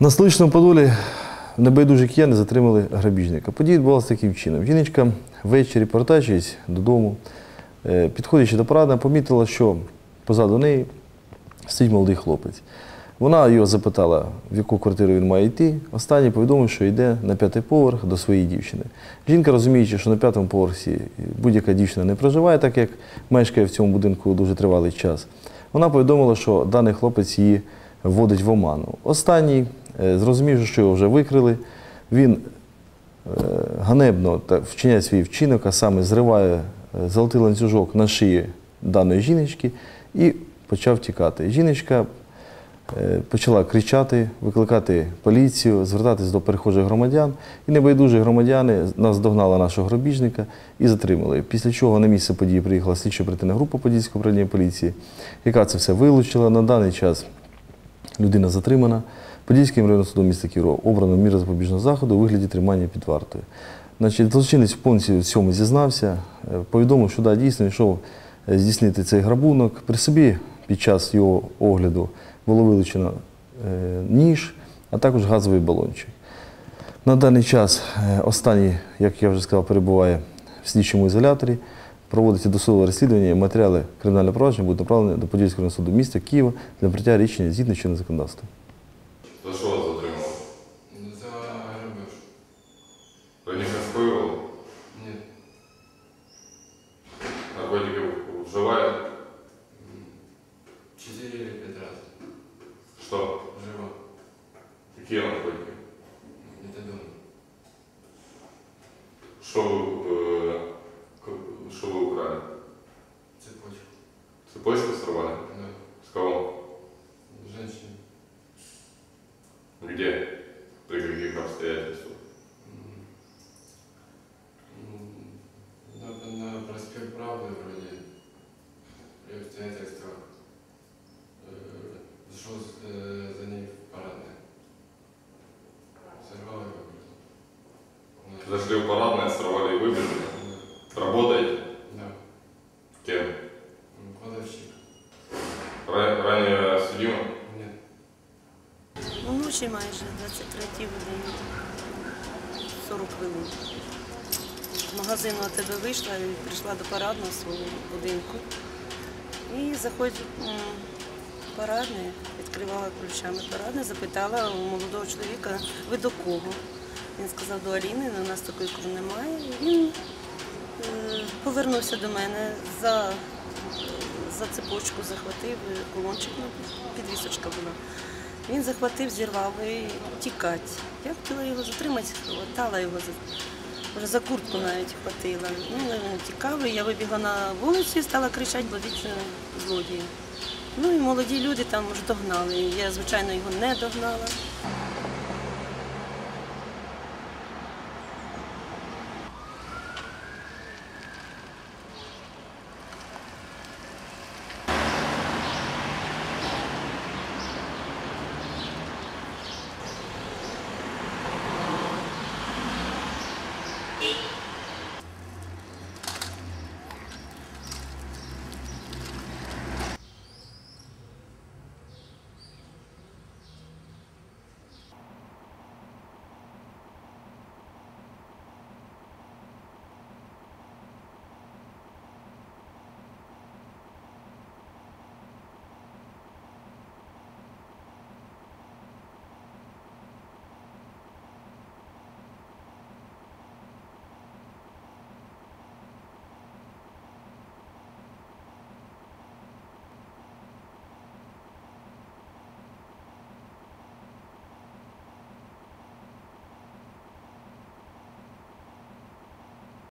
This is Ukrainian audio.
На столичному Подолі небайдужі кияни затримали грабіжника. Подія відбувалася таким чином. Жіночка ввечері, повертаючись додому, е, підходячи до парадна, помітила, що позаду неї стоїть молодий хлопець. Вона його запитала, в яку квартиру він має йти. Останній повідомив, що йде на п'ятий поверх до своєї дівчини. Жінка, розуміючи, що на п'ятому поверсі будь-яка дівчина не проживає, так як мешкає в цьому будинку дуже тривалий час, вона повідомила, що даний хлопець її вводить в оману. Останній, зрозумівши, що його вже викрили, він е, ганебно вчиняє свій вчинок, а саме зриває е, золотий ланцюжок на шиї даної жіночки і почав тікати. Жіночка е, почала кричати, викликати поліцію, звертатись до перехожих громадян. І небайдужі громадяни наздогнали нашого гробіжника і затримали. Після чого на місце події приїхала слідчо оперативна група Подільського управління поліції, яка це все вилучила. На даний час людина затримана. Подільським районним судом міста Кіро обрано міру запобіжного заходу у вигляді тримання під вартою. Значить, злочинець в пункті цьому зізнався, е, повідомив, що да, дійсно йшов е, здійснити цей грабунок. При собі під час його огляду було вилучено е, ніж, а також газовий балончик. На даний час останній, як я вже сказав, перебуває в слідчому ізоляторі. Проводиться досудове розслідування, матеріали кримінального провадження будуть направлені до Подільського суду міста Києва для прийняття рішення згідно з чинним законодавством. За що вас затримали? За грабеж. Раніше скоювали? Нет. Наркотики вживаєте? Четыре или пять раз. Що? Живо. Які наркотики? Где-то дома. Що ви, е, к- що ви украли? Цепочку. Цепочку сорвали? Да. При обстоятельствах. Э, зашел э, за ней в парадное. Сорвал его. На- Зашли в парадное, сорвали и выбежали. Да. Работаете? Да. Кем? М, Кладовщик. Ра- ранее судимо? Нет. Ну, ночі майже 23 години. 40 хвилин. З магазину от тебе вийшла і прийшла до парадного свого будинку. І заходить парадний, відкривала ключами парадне, запитала у молодого чоловіка, ви до кого? Він сказав, до Аліни, але у нас такої кажу, немає. Він е, повернувся до мене за, за цепочку, захватив е, кулончик, ну, підвісочка була. Він захватив, зірвав і тікати. Я хотіла його затримати, хватала його за, вже за куртку навіть хватило. Ну, він я вибігла на вулицю і стала кричати, бо злодії. Ну і молоді люди там вже догнали. Я, звичайно, його не догнала.